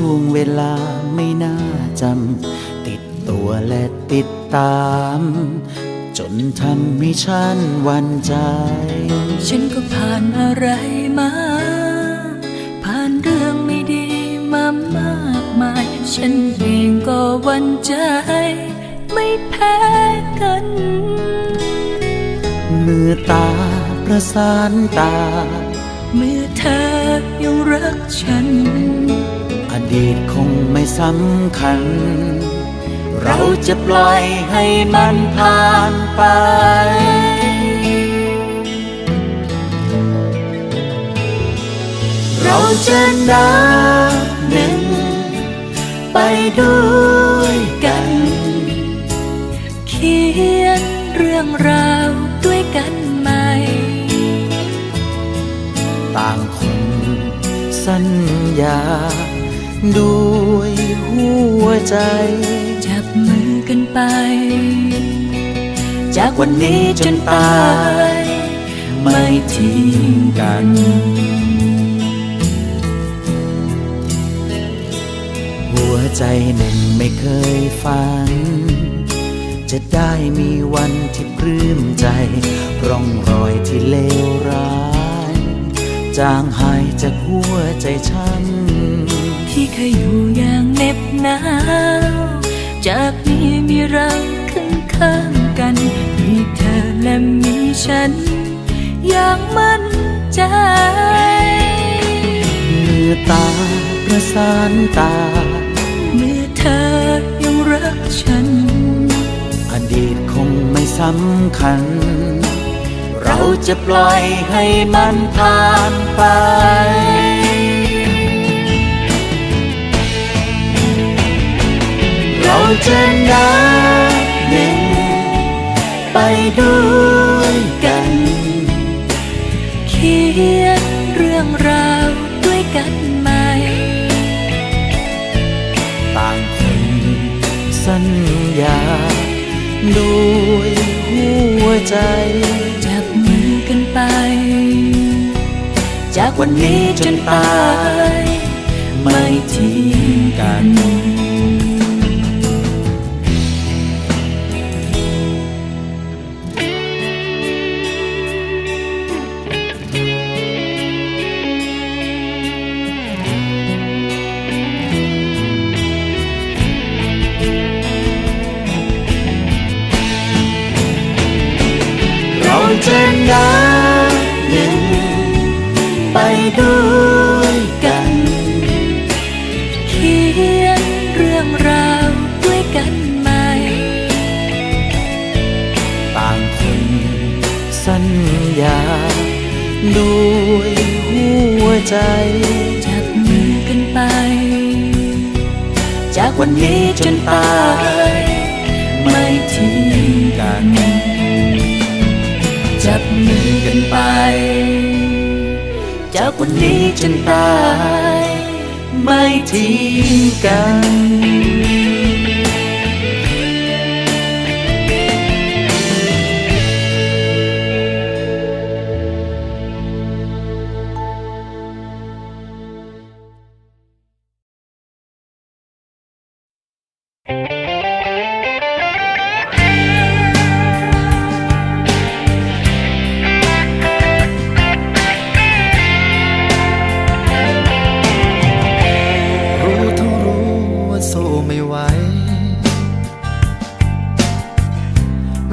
ช่วงเวลาไม่น่าจำ ติดตัวและติดตาม จนทำให้ฉันหวันใจ ฉันก็ผ่านอะไรมา ผ่านเรื่องไม่ดีมามากมาย ฉันเองก็หวันใจ ไม่แพ้กัน มือตาประสานตา เมื่อเธอยังรักฉันอ ดีตคงไม่สำคัญ เราจะปล่อยให้มันผ่านไป เราจะนับหนึ่งไปด้วยกัน เขียนเรื่องราวด้วยกันใหม่ ต่างคนสัญญา ด้วยหัวใจ จับมือกันไป จากวันนี้จนตาย ไม่ทิ้งกันหัวใจหนึ่งไม่เคยฝัน จะได้มีวันที่ปลื้มใจ ร่องรอยที่เลวร้าย จางหายจากหัวใจฉันที่ เคยอยู่อย่างเหน็บหนาว จากนี้มีเราข้างข้างกัน มีเธอและมีฉัน อย่างมั่นใจ มือตาประสานตา เมื่อเธอยังรักฉัน อดีตคงไม่สำคัญ เราจะปล่อยให้มันผ่านไป เราจะนับหนึ่งไปด้วยกัน เขียนเรื่องราวด้วยกันใหม่ ต่างคนสัญญาด้วยหัวใจจับมือกันไป จากวันนี้จนตาย ไม่ทิ้งกัน สัญญา ด้วยหัวใจจับมือกันไป จากวันนี้จนตายไม่ทิ้งกัน จับมือกันไป จากวันนี้จนตาย ไม่ทิ้งกัน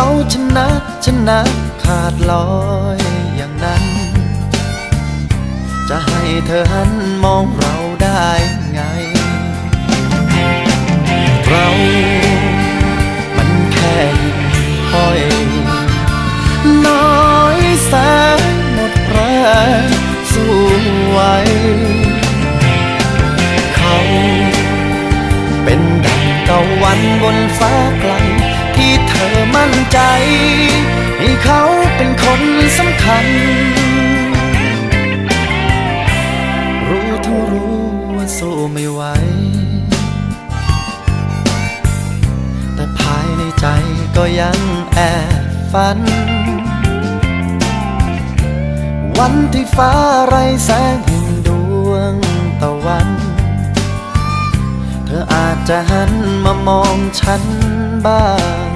เขาชนะชนะขาดลอยอย่างนั้น จะให้เธอหันมองเราได้ไง เรามันแค่หินห้อย น้อยแสนหมดแรงสู้วั ใจ ให้เขาเป็นคนสำคัญ รู้ทั้งรู้ว่าสู้ไม่ไหว แต่ภายในใจก็ยังแอบฝัน วันที่ฟ้าไรแสงแห่งดวงตะวัน เธออาจจะหันมามองฉันบ้าง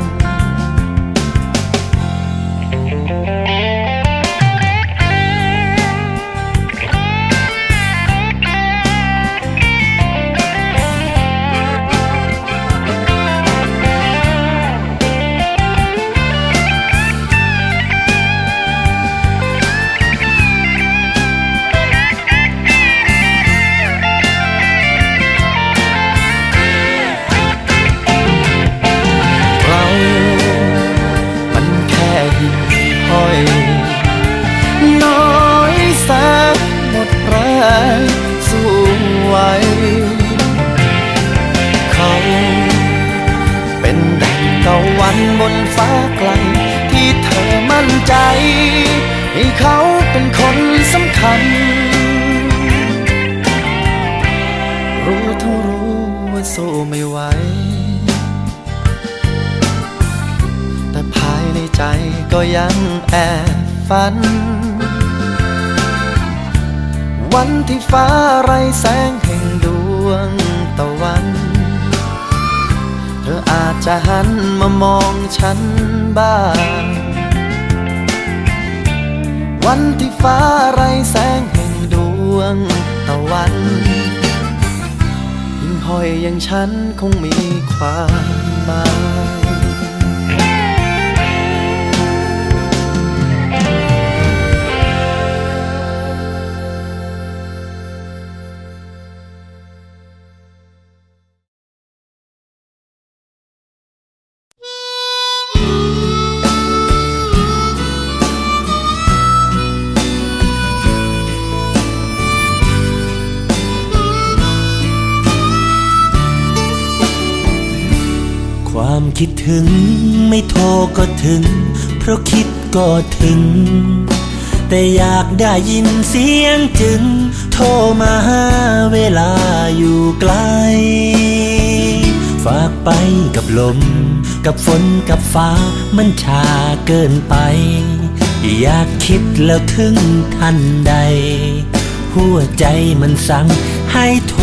ยังแอบฝัน วันที่ฟ้าไรแสงแห่งดวงตะวัน เธออาจจะหันมามองฉันบ้าง วันที่ฟ้าไรแสงแห่งดวงตะวันหิ่งห้อยอย่างฉันคงมีความหมาย คิดถึงไม่โทรก็ถึง เพราะคิดก็ถึง แต่อยากได้ยินเสียงจึง โทรมาหาเวลาอยู่ไกล ฝากไปกับลม กับฝนกับฟ้ามันชาเกินไป อยากคิดแล้วถึงทันใด หัวใจมันสั่งให้โทร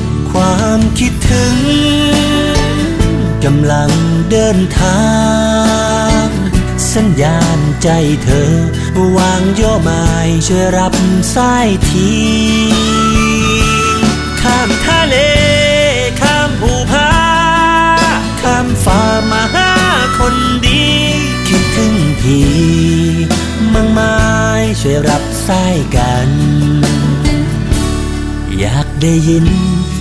ความคิดถึงกำลังเดินทาง สัญญาณใจเธอ วางโยอไม้ช่วยรับสายทีข้ามทะเล ข้ามภูผาข้ามฟ้ามาหาคนดี คิดถึงพี่มั่งไม้ช่วยรับสายกัน อยากได้ยิน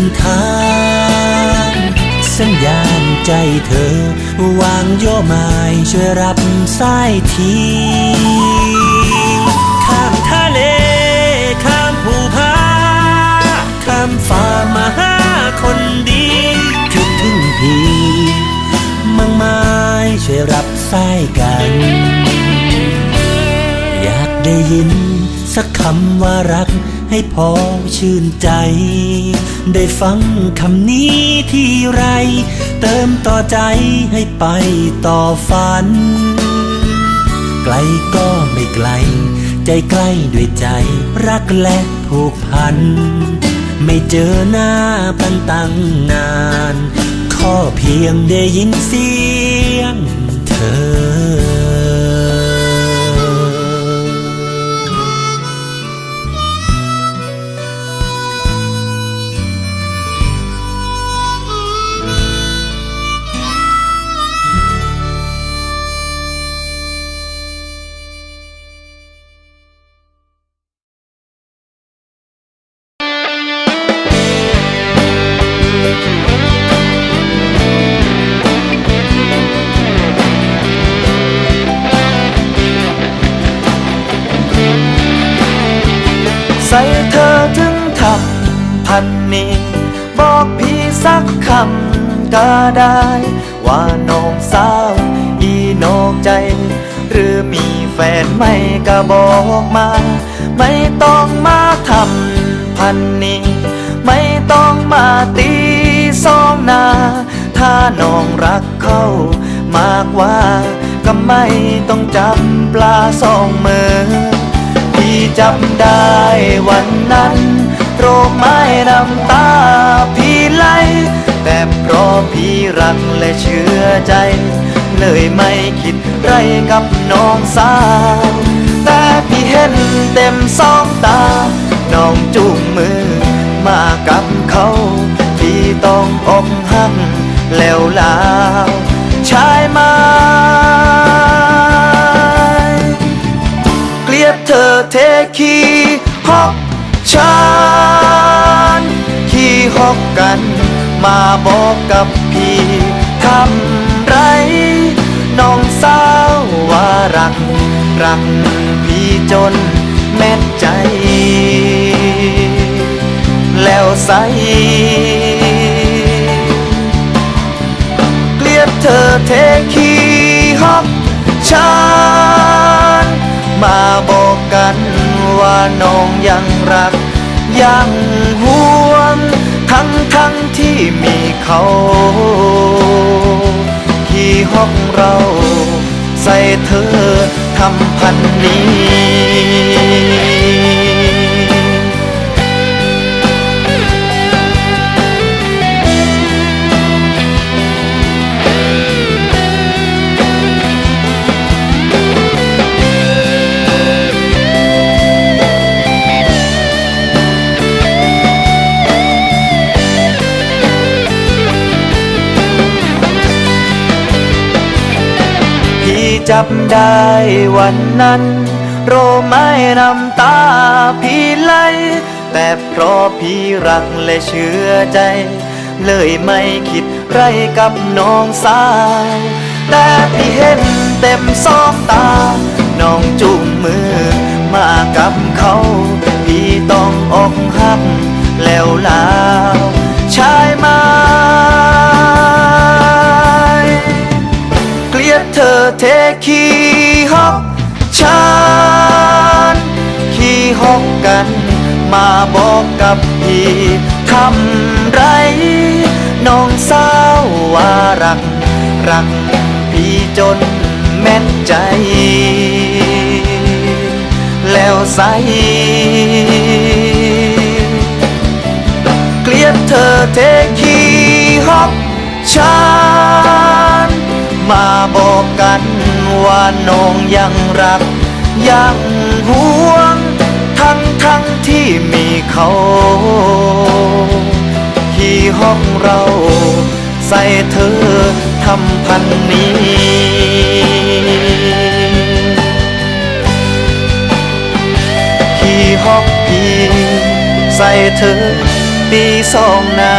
นทาง สัญญาณใจเธอ วางโยไมายช่วยรับสายทีข้ามทะเล ข้ามภูผาข้ามฟ้ามาหาคนดีคิดถึงพี่มังไม้ช่วยรับสายกัน อยากได้ยินสักคำว่ารัก ให้พอชื่นใจ ได้ฟังคำนี้ที่ไร เติมต่อใจให้ไปต่อฝัน ไกลก็ไม่ไกล ใจใกล้ด้วยใจรักและผูกพัน ไม่เจอหน้ากันตั้งนาน ข้อเพียงได้ยินเสียงเธอำก็ได้ ว่าน้องสาวอีนอกใจ หรือมีแฟนไม่ก็บอกมา ไม่ต้องมาทำพันนี้ ไม่ต้องมาตีสองนา ถ้าน้องรักเขามากว่าก็ไม่ต้องจับปลาสองมือพี่จำได้วันนั้นโรคไม้น้ำตาพี่ไหล ราะพี่รักและเชื่อใจ เลยไม่คิดไรกับน้องสาว แต่พี่เห็นเต็มสองตา น้องจูงมือมากับเขา พี่ต้องอกหักแล้วลาวชายไม้เกลียดเธอเทขี้ฮอกฉันขี้ฮอกกัน มาบอกกับพี่ทำไร น้องสาวว่ารัก รักพี่จนแม่ใจ แล้วใสเกลียดเธอเทขี้ฮอกฉันมาบอกกันว่าน้องยังรัก ยังห่ว มีเขาที่ห้องเรา ใส่เธอทำพันนี้ จับได้วันนั้น โรไม้น้ำตาพี่ไหลแต่เพราะพี่รักและเชื่อใจ เลยไม่คิดไรกับน้องสาว แต่พี่เห็นเต็มสองตา น้องจุงมือมากับเขา พี่ต้องอกหักแล้วลาวชายม้เทขี้ฮอกฉันขี้ฮอกกัน มาบอกกับพี่ทำไร น้องสาวว่ารัก รักพี่จนแม่นใจ แล้วใสเกลียดเธอเทขี้ฮอกฉัน มาบอกกันว่าน้องยังรัก ยังห่วง ทั้งทั้งที่มีเขาที่ห้องเรา ใส่เธอทำพันนี้ที่ห้องพี่ใส่เธอตีสองนา